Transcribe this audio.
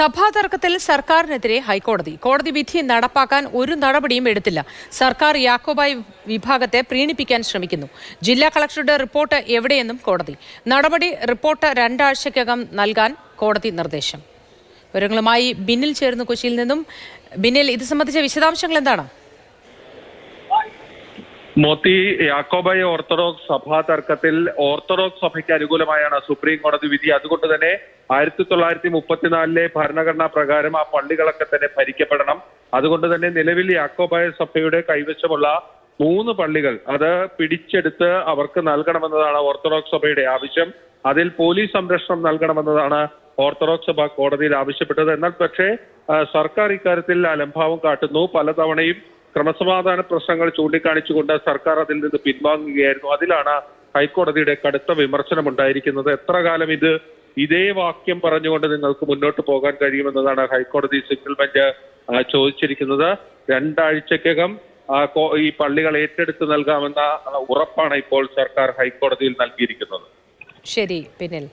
സഭാ തർക്കത്തിൽ സർക്കാരിനെതിരെ ഹൈക്കോടതി. കോടതി വിധി നടപ്പാക്കാൻ ഒരു നടപടിയും എടുത്തില്ല. സർക്കാർ യാക്കോബായി വിഭാഗത്തെ പ്രീണിപ്പിക്കാൻ ശ്രമിക്കുന്നു. ജില്ലാ കളക്ടറുടെ റിപ്പോർട്ട് എവിടെയെന്നും കോടതി. നടപടി റിപ്പോർട്ട് രണ്ടാഴ്ചക്കകം നൽകാൻ കോടതി നിർദ്ദേശം. വിവരങ്ങളുമായി ബിന്നിൽ ചേർന്ന് കൊച്ചിയിൽ നിന്നും. ബിന്നിൽ ഇത് സംബന്ധിച്ച വിശദാംശങ്ങൾ എന്താണ്? മോത്തി യാക്കോബായ ഓർത്തഡോക്സ് സഭാ തർക്കത്തിൽ ഓർത്തഡോക്സ് സഭയ്ക്ക് അനുകൂലമായാണ് സുപ്രീം കോടതി വിധി. അതുകൊണ്ട് തന്നെ ആയിരത്തി തൊള്ളായിരത്തി മുപ്പത്തിനാലിലെ ഭരണഘടനാ പ്രകാരം ആ പള്ളികളൊക്കെ തന്നെ ഭരിക്കപ്പെടണം. അതുകൊണ്ട് തന്നെ നിലവിൽ യാക്കോബായ സഭയുടെ കൈവശമുള്ള മൂന്ന് പള്ളികൾ അത് പിടിച്ചെടുത്ത് അവർക്ക് നൽകണമെന്നതാണ് ഓർത്തഡോക്സ് സഭയുടെ ആവശ്യം. അതിൽ പോലീസ് സംരക്ഷണം നൽകണമെന്നതാണ് ഓർത്തഡോക്സ് സഭ കോടതിയിൽ ആവശ്യപ്പെട്ടത്. എന്നാൽ പക്ഷേ സർക്കാർ ഇക്കാര്യത്തിൽ അലംഭാവം കാട്ടുന്നു. പലതവണയും ക്രമസമാധാന പ്രശ്നങ്ങൾ ചൂണ്ടിക്കാണിച്ചുകൊണ്ട് സർക്കാർ അതിൽ നിന്ന് പിൻവാങ്ങുകയായിരുന്നു. അതിലാണ് ഹൈക്കോടതിയുടെ കടുത്ത വിമർശനം ഉണ്ടായിരിക്കുന്നത്. എത്ര കാലം ഇത് ഇതേ വാക്യം പറഞ്ഞുകൊണ്ട് നിങ്ങൾക്ക് മുന്നോട്ട് പോകാൻ കഴിയുമെന്നതാണ് ഹൈക്കോടതി സിംഗിൾ ബെഞ്ച് ചോദിച്ചിരിക്കുന്നത്. രണ്ടാഴ്ചക്കകം ഈ പള്ളികൾ ഏറ്റെടുത്ത് നൽകാമെന്ന ഉറപ്പാണ് ഇപ്പോൾ സർക്കാർ ഹൈക്കോടതിയിൽ നൽകിയിരിക്കുന്നത്. ശരി ബിന്നിൽ